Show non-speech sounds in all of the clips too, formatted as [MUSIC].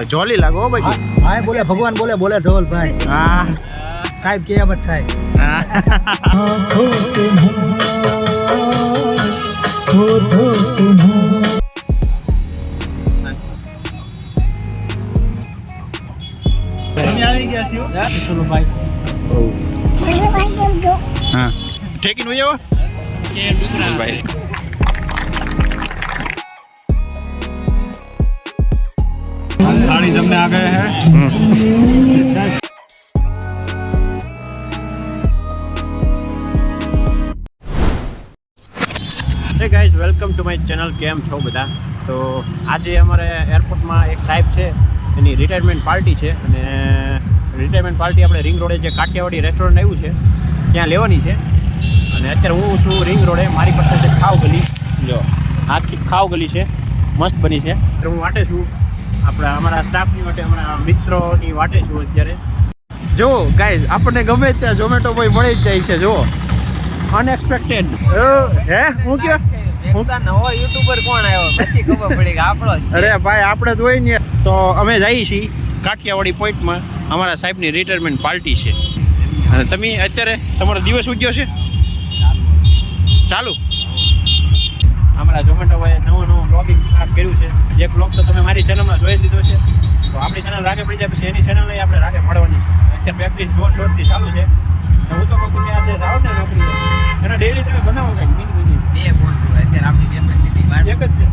ભાઈ જોલી લાગો ભાઈ. ભાઈ બોલે ભગવાન બોલે બોલે ભાઈ. હા. સાહેબ કિયામત થાય. હા તમે આવી ગયા છો? ચલો ભાઈ. હા. ઠેકીને ભાઈ. થાળી તમને आ गए હે. Hey guys welcome to my channel કેમ છો બધા? તો આજે અમારે એરપોર્ટમાં એક સાહેબ છે. એની રિટાયરમેન્ટ પાર્ટી છે અને રિટાયરમેન્ટ પાર્ટી આપણે રિંગ રોડે જે કાઠિયાવાડી રેસ્ટોરન્ટ આવ્યું છે ત્યાં લેવાની છે. અને અત્યારે હું છું રિંગ રોડે મારી પાસે છે ખાવ ગલી. જો આખી ખાવ ગલી છે. મસ્ત બની છે. એટલે હું વાટે છું. આપણા અમારા સ્ટાફની માટે અમારા મિત્રોની વાટે છું અત્યારે. જો ગાઈઝ આપણને ગમે ત્યાં ઝોમેટો ભાઈ મળી જ જાય છે જો અનએક્સપેક્ટેડ હે? હું કયો? નવો યુટ્યુબર કોણ આવ્યો? પછી ખબર પડી કે આપણો અરે ભાઈ આપણે જ હોય ને. તો અમે જઈએ છીએ કાઠિયાવાડી પોઈન્ટમાં. અમારા સાહેબની રિટાયરમેન્ટ પાર્ટી છે. અને તમે અત્યારે તમારો દિવસ ઉગ્યો છે? ચાલુ. અમારા ઝોમેટોએ નવો નવું બ્લોગિંગ સ્ટાર્ટ કર્યું છે. જે બ્લોગ તો તમે મારી ચેનલમાં જોઈ લીધો છે. તો આપણી ચેનલ રાગે પડી જાય પછી એની ચેનલને આપણે રાગે મળવાની છે. અત્યારે પ્રેક્ટિસ જોર જોરથી ચાલુ છે. તો હું તો કહું કે આજે જાઓ ને નોકરી એને ડેલી તમે બનાવો કંઈક મિની મિની બે છે અત્યારે આપણી કેપેસિટી એક જ છે.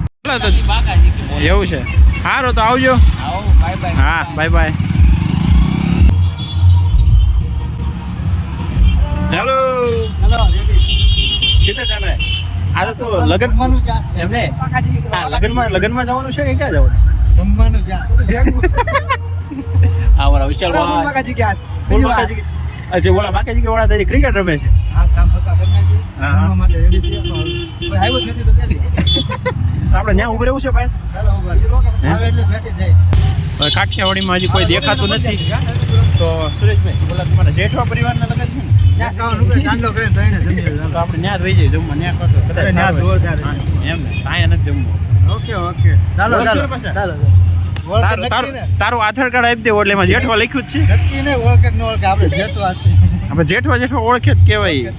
એવું છે. સારું તો આવજો. આવો બાય બાય હા બાય બાય હેલો હેલો કિધર જાના હે આ તો લગન જમવાનું જા એમને? હા લગનમાં લગનમાં જવાનું છે કે ક્યાં જવાનું? જમવાનું હા મારા વિશાલ કાકાજી ગયા બોલ બાકાજી અચ્છા ઓલા બાકાજી કે ઓલા તારી ક્રિકેટ રમે છે? કામ હા. માટે રેડી આવ્યો નથી તો આપણે ત્યાં ઉભું રહેવું છે ભાઈ? આવે એટલે બેઠી જાય કાઠિયાવાડીમાં હજી કોઈ દેખાતું નથી. તો સુરેશભાઈ બોલા તમારા જેઠવા પરિવારના લગન છે આપણે ન્યા જ જઈએ જમવા ન્યા. એમ કાંઈ નથી જમવું ઓકે તારું આધાર કાર્ડ આપી દે એટલે એમાં જેઠવા લખ્યું જ છે નક્કી નહીં ઓળખે ન આપણે જેઠવા છે આપણે જેઠવા ઓળખે જ કહેવાય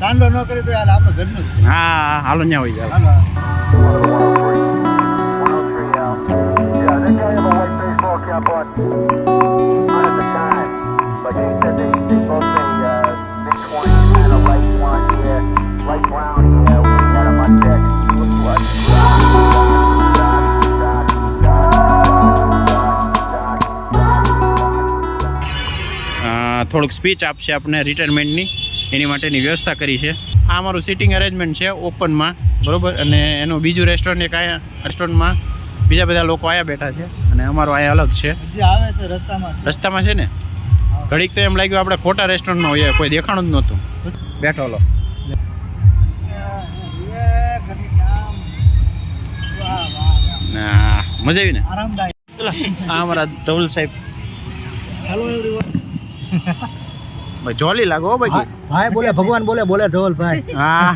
કાંડો ન કરી તો યાર આપણે ઘરનું હા હાલો ન્યા હોય Yeah, they. થોડુંક સ્પીચ આપશે આપણે રિટાયરમેન્ટની એની માટેની વ્યવસ્થા કરી છે. આ અમારું સિટિંગ અરેન્જમેન્ટ છે ઓપનમાં બરોબર? અને એનું બીજું રેસ્ટોરન્ટ એક અહીંયા રેસ્ટોરન્ટમાં બીજા બધા લોકો આયા બેઠા છે. અને અમારું અહીંયા અલગ છે. આવે છે રસ્તામાં રસ્તામાં છે ને? ઘડીક તો એમ લાગ્યું આપણે ખોટા રેસ્ટોરન્ટમાં હોઈએ કોઈ દેખાણું જ નહોતું. બેઠો લો. મજા આવી ને? આરામદાયક આ અમારા ધવલ સાહેબ. હેલો એવરીવન [LAUGHS] ભાઈ જોલી લાગો હો ભાઈ ભાઈ બોલે ભગવાન બોલે બોલે ધવલભાઈ. હા.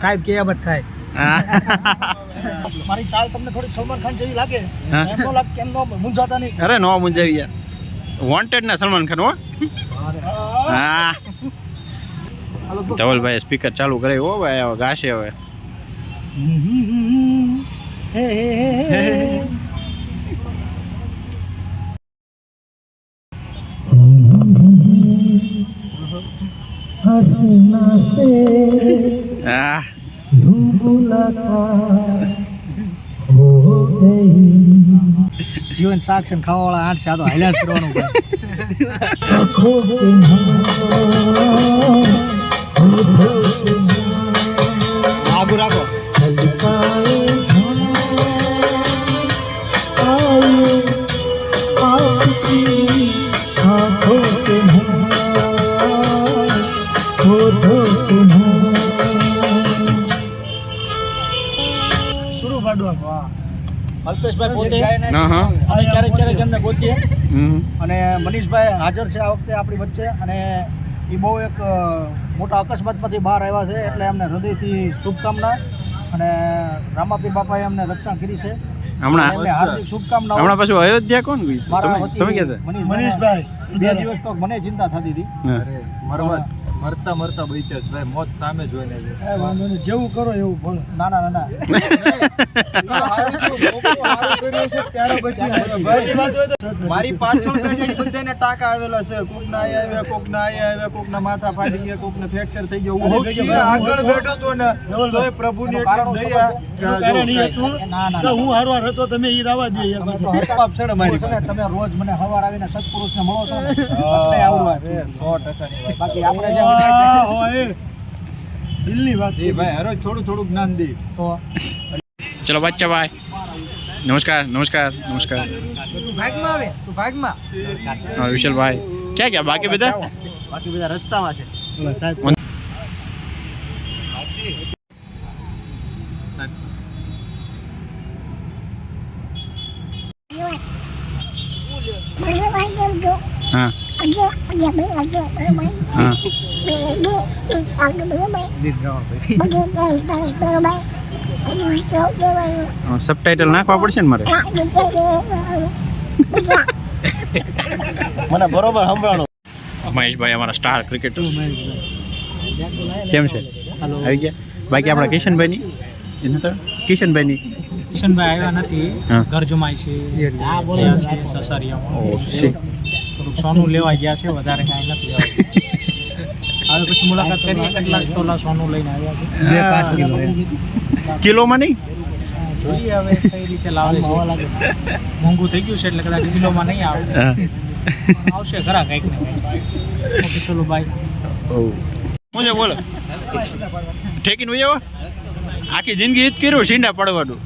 સાહેબ કિયામત થાય. [LAUGHS] મારી ચાલ તમને થોડી સલમાન ખાન જેવી લાગે. એમ નો લાગે કેમ નો મુંજાતા નહીં. અરે નો મુંજાવી યાર. વોન્ટેડ ના સલમાન ખાન હો. હા. ધવલભાઈ સ્પીકર ચાલુ કરે હો ભાઈ હવે ગાશે હવે. હે હે હે. हंसना से હા यूं मुलाकात हो गई જીવન શાક છે ને ખાવા વાળા આઠ છે આ તો હાલ્યા જ કરવાનું આગુ રાખો અલ્પેશભાઈ પોતે. હા હા. ક્યારેક ક્યારેક એમને ગોતીએ. અને મનીષભાઈ હાજર છે આ વખતે આપણી વચ્ચે અને એ બહુ એક મોટા અકસ્માતમાંથી બહાર આવ્યા છે એટલે એમને હૃદયથી શુભકામના અને રામાપીર બાપાએ એમને રક્ષણ કરી છે. હમણાં. હાર્દિક શુભકામનાઓ. હમણાં પાછું અયોધ્યા કોણ મારા તમે તમે કહેતા મનીષભાઈ. બે દિવસ તો મને ચિંતા થતી હતી. હા. મરવા મરતા મરતા બચ્યા ભાઈ મોત સામે જોઈને છે વાંધો નહીં. જેવું કરો એવું ના ના ના. [LAUGHS] મારી પાછળ બેઠા બધાને ટાંકા આવેલા છે કોક ના આવ્યા કોક ના આવ્યા કોક ના માથા ફાટી ગયા કોક ને ફ્રેક્ચર થઈ ગયું આગળ બેઠો તો ને તો કાંઈ. ના ના ના. હું હારવાર હતો તમે ઈ રાવા દે તમે ને રોજ મને સવાર આવીને સત્પુરુષને મળો છો. સો ટકાની બાકી આપણે. દિલની વાત એ ભાઈ હરોજ થોડું થોડું જ્ઞાન દે તો ચલો બચ્ચા ભાઈ નમસ્કાર નમસ્કાર નમસ્કાર ભાગમાં આવે તું ભાગમાં હા, વિશાલભાઈ ક્યાં ગયા બાકી બધા બાકી બધા રસ્તામાં છે હા હા સબટાઇટલ નાખવા પડશે ને મારે? મને બરોબર સંભળાણું. મહેશભાઈ અમારા સ્ટાર ક્રિકેટર કેમ છે? આવી ગયા? બાકી આપણા કિશનભાઈની? એને તો? કિશનભાઈની? કિશનભાઈ આવ્યા નથી. ઘર જમાય છે. આ બોલે છે સસરિયામાં. થોડુંક સોનું લેવા ગયા છે વધારે કાંઈ નથી [LAUGHS] હવે પછી મુલાકાત કરીએ કેટલાક તોલા સોનું લઈને આવ્યા છે. બે પાંચ કિલો. કિલોમાં નહીં? જોઈએ હવે કઈ રીતે લાવે છે. મોંઘું થઈ ગયું છે એટલે કદાચ કિલોમાં નહીં આવે. આવશે ખરા કંઈક ને કંઈક. ચલો બાય ઓ. છે બોલો? ઠેકીને આખી જિંદગી જ કર્યું સીંડા પડવાનું.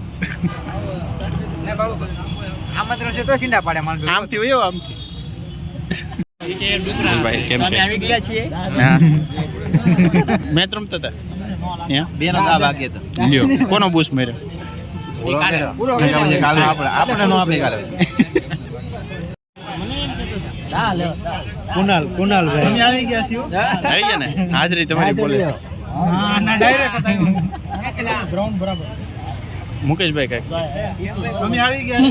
આમંત્રણ છે તો છીંડા પાડે માણસો. આમથી આવો આમથી. ભાઈ કેમ છે? આવી ગયા છીએ? હા ત્રમતો રમતા હતા બે નો દા બાકી હતો લ્યો. કોનો બૂસ મેર્યો? આપણે નો આપે કાલે કુનાલ કુનાલ અમે આવી ગયા છો આવી ગયા ને? હાજરી તમારી બોલે. હા ના ડાયરેક્ટ ગ્રાઉન્ડ બરાબર. મુકેશભાઈ કાંઈક તમે આવી ગયા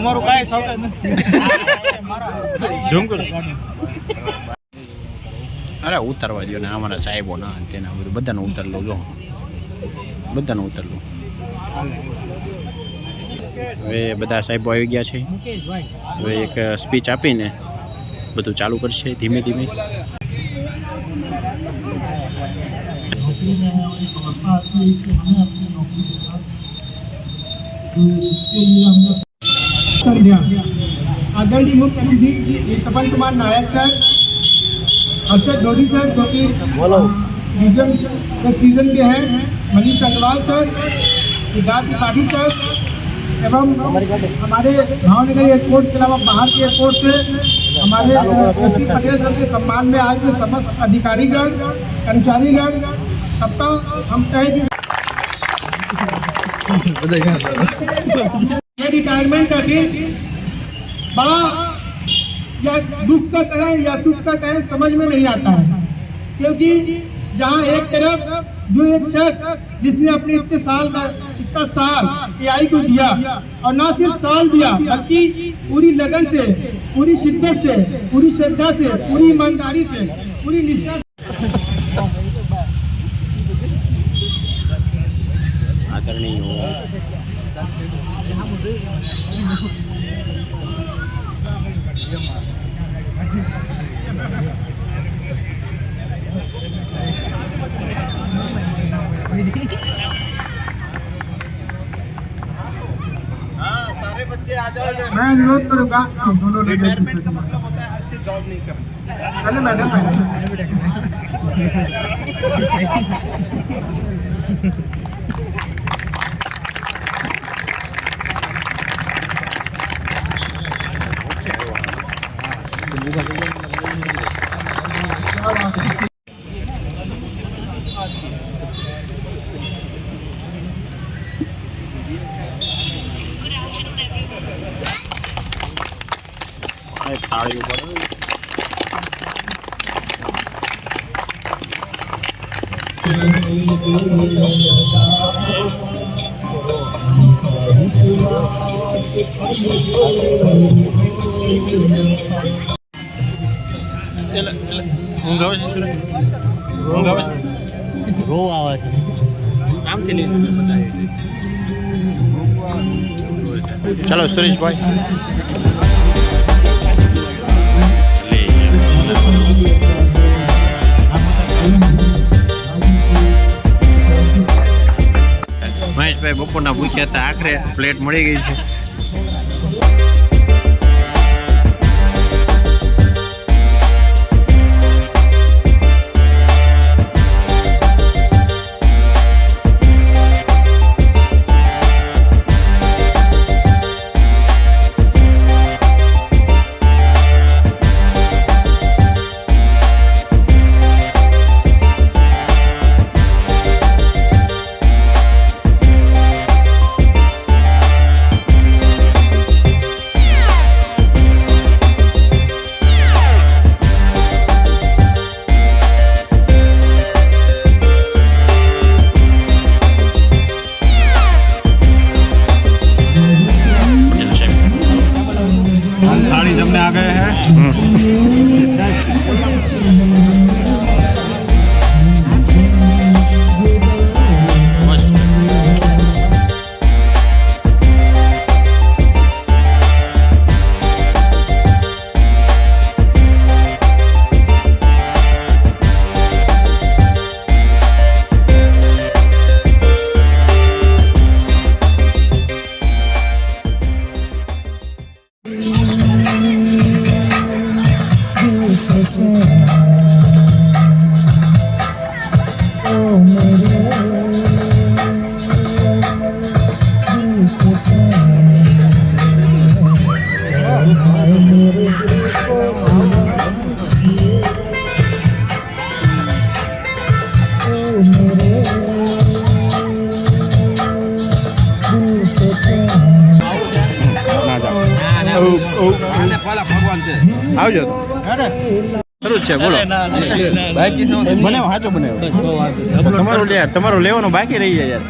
અમારું કાંઈ શોખ નથી. ઝૂમ કરો. અરે ઉતારવા દો ને અમારા સાહેબો ના તેના બધું. બધાને ઉતાર લો, જો. બધાને ઉતાર લો. હવે બધા સાહેબો આવી ગયા છે. હવે એક સ્પીચ આપીને બધું ચાલુ કરશે ધીમે ધીમે. આદરણીય મુખ્યમંત્રી સપન કુમાર નાયક સાહેબ हर्षद धोनी सर जो कि रीजन दस रीजन के हैं। मनीष अग्रवाल सर सिद्धार्थ त्रिपाठी सर एवं हमारे भावनगर एयरपोर्ट के अलावा बाहर के एयरपोर्ट से हमारे सचिव पटेल सर के सम्मान में आज समस्त अधिकारीगण कर्मचारीगण सबका हम तहे रिटायरमेंट [LAUGHS] का दिन। बड़ा या दुख का कहें या सुख का कहें, समझ में नहीं आता है। क्योंकि जहाँ एक तरफ़, जो एक शख्स जिसने अपने इतने साल इतना साल एआई को दिया, और ना सिर्फ़ साल दिया, बल्कि पूरी लगन से, पूरी शिद्दत से, पूरी श्रद्धा से, पूरी ईमानदारी से, पूरी निष्ठा नहीं होगा। मैं अनुरोध करूंगा कि दोनों रिटायरमेंट का मतलब होता है ऐसे जॉब नहीं करना चले मैडम થાળી ઉપર Thank ઊંઘ આવે છે સુરત ઊંઘ આવે છે રો આવે છે આમથી નહીં તમે બતાવી ચાલો સુરેશભાઈ મહેશભાઈ બપોરના પૂછ્યા હતા. આખરે પ્લેટ મળી ગઈ છે. ભગવાન છે આવજો ખરું જ છે બોલો. બનાવો સાચો બને તમારું લે તમારું લેવાનું બાકી રહી જાય યાર.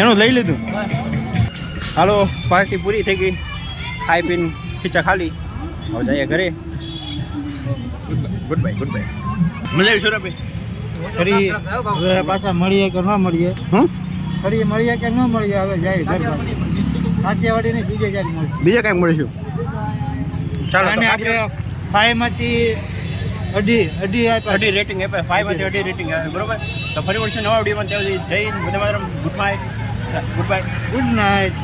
એનું લઈ લીધું. હાલો પાર્ટી પૂરી થઈ ગઈ. ખાઈ પીને ખીચા ખાલી. હવે જઈએ ઘરે. ગુડ બાય ગુડ બાય મજા આવી સુરાભાઈ ફરી હવે પાછા મળીએ કે ન મળીએ? ફરી મળીએ કે ન મળીએ? હવે જાય ઘર કાઠિયાવાડી ને બીજે જાય બીજે કાંઈ મળીશું? અને આપણે ફાઈવમાંથી અઢી અઢી આપ્યા. અઢી રેટિંગ આપે ફાઈવમાંથી અઢી રેટિંગ આવે બરોબર? તો ફરી મળશું નવા વિડીયોમાં. ત્યાં સુધી જય હિન્દ ગુડ માતરમ good bye good bye good night